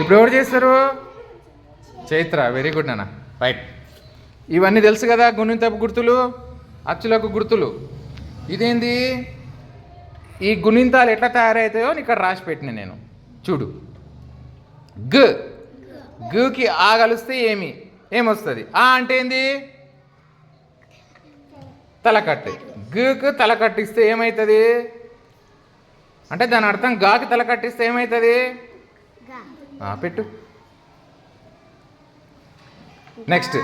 ఇప్పుడు ఎవరు చేస్తారు? చైత్ర వెరీ గుడ్ నాన్న. రైట్ ఇవన్నీ తెలుసు కదా గుణింతపు గుర్తులు అచ్చులకు గుర్తులు. ఇదేంది? ఈ గుణింతాలు ఎట్లా తయారవుతాయో ఇక్కడ రాసి పెట్టిన నేను. చూడు. గ. గుకి ఆ కలిస్తే ఏమి? ఏమొస్తుంది? ఆ అంటే ఏంది? తలకట్టు. గకు తలకట్టిస్తే ఏమవుతుంది? అంటే దాని అర్థం గాకి తలకట్టిస్తే ఏమవుతుంది? పెట్టు. నెక్స్ట్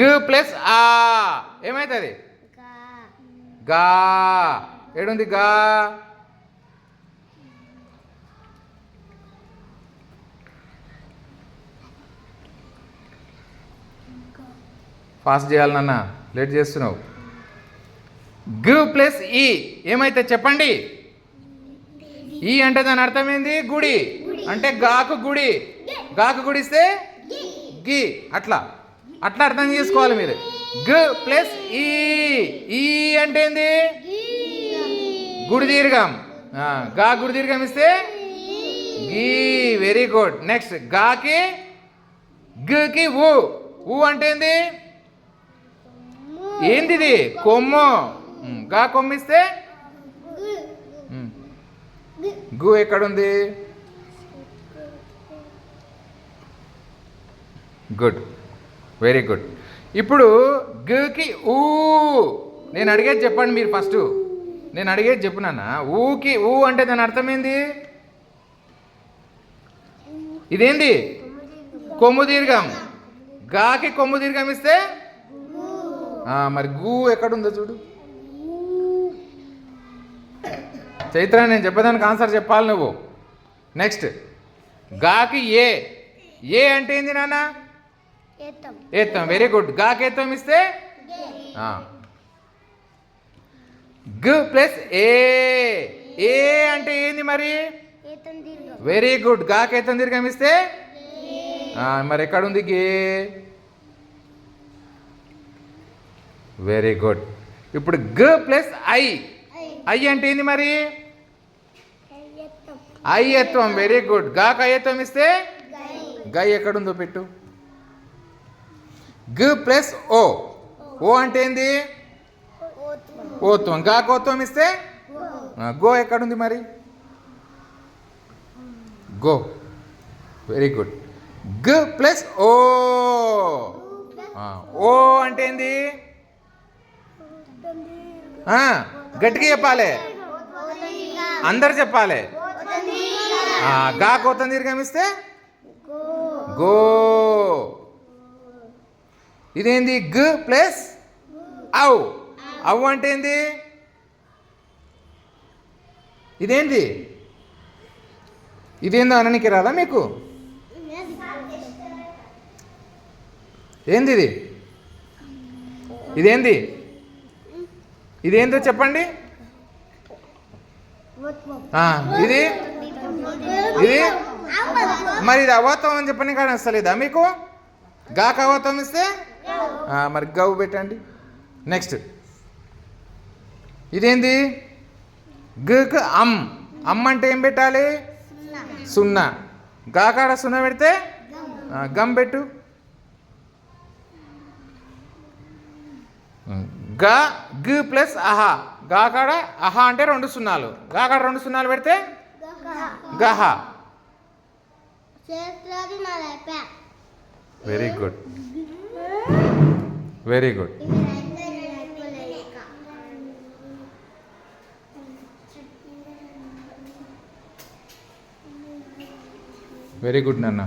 గ ప్లస్ ఆ. ఏమవుతుంది గా. ఏడుంది? గా. ఫాస్ట్ చేయాలి నాన్న. లేట్ చేస్తున్నావు. గ్ ప్లస్ ఈ. ఏమైతే చెప్పండి? ఈ అంటే దాని అర్థమైంది గుడి. అంటే గాకు గుడి. గాకు గుడిస్తే గి. అట్లా. అట్లా అర్థం చేసుకోవాలి మీరు. గ ప్లస్ ఈ. ఈ అంటే ఏంది? గుడి దీర్ఘం. గా గుడి దీర్ఘం ఇస్తే గీ. వెరీ గుడ్ నెక్స్ట్ గాకి గకి ఊ. ఊ అంటే ఏంది? ఏంది ఇది కొమ్ము. గా కొమ్మిస్తే గు ఎక్కడుంది? గుడ్ వెరీ గుడ్ ఇప్పుడు గకి ఊ. నేను అడిగేది చెప్పండి మీరు ఫస్ట్ నేను అడిగేది చెప్పు నాన్న. ఊకి ఊ అంటే దాని అర్థం ఏంది? ఇదేంది? కొమ్ము దీర్ఘం. గాకి కొమ్ము దీర్ఘం ఇస్తే? మరి గూ ఎక్కడుందో చూడు. చైత్ర నేను చెప్పేదానికి ఆన్సర్ చెప్పాలి నువ్వు. నెక్స్ట్ గాకి ఏ. ఏ అంటే ఏంది నాన్న? ఏత్తం వెరీ గుడ్ గాకి ఏత్తం ఇస్తే? ఆ. గ ప్లస్ ఏ. ఏ అంటే ఏంది మరి? వెరీ గుడ్ గాకి ఏత్తం దీర్ఘం ఇస్తే? మరి ఎక్కడుంది గే? వెరీ గుడ్ ఇప్పుడు గ ప్లస్ ఐ. ఐ. అంటే ఏంది మరి? అయ్యత్వం వెరీ గుడ్ గాకు అయ్యత్వం ఇస్తే? గై ఎక్కడుందో పెట్టు. గ ప్లస్ ఓ. ఓ అంటే ఏంది? ఓత్వం. గాకోత్వం ఇస్తే? ఆ, గో ఎక్కడుంది మరి? గో. Very good. గ ప్లస్ ఓ. ఓ అంటే ఏంది? గట్టిగా చెప్పాలి. అందరు చెప్పాలి. గా కోతం దీర్ఘమిస్తే గో. ఇదేంది? గ్ ప్లస్ అవ్. అవ్ అంటే ఏంది? ఇదేంది? ఇదేందో అననికి రాదా మీకు? ఏంది ఇది? ఇదేంది? ఇదేందో చెప్పండి. ఇది? ఇది? మరి ఇది అవతం అని చెప్పని కానీ వస్తలేదా మీకు? గాక అవతం ఇస్తే? మరి గవ్ పెట్టండి. నెక్స్ట్ ఇదేంది? గక్ అమ్. అమ్ అంటే ఏం పెట్టాలి? సున్నా. గాకాడ సున్నా పెడితే? గమ్ పెట్టు. గా గ్ ప్లస్ అహా. గాకాడ అహా అంటే రెండు సున్నాలు. గాకాడ రెండు సున్నాలు పెడితే? గహ. వెరీ గుడ్ వెరీ గుడ్ ఇవి రైతులు అయిపోలేక వెరీ గుడ్ నాన్న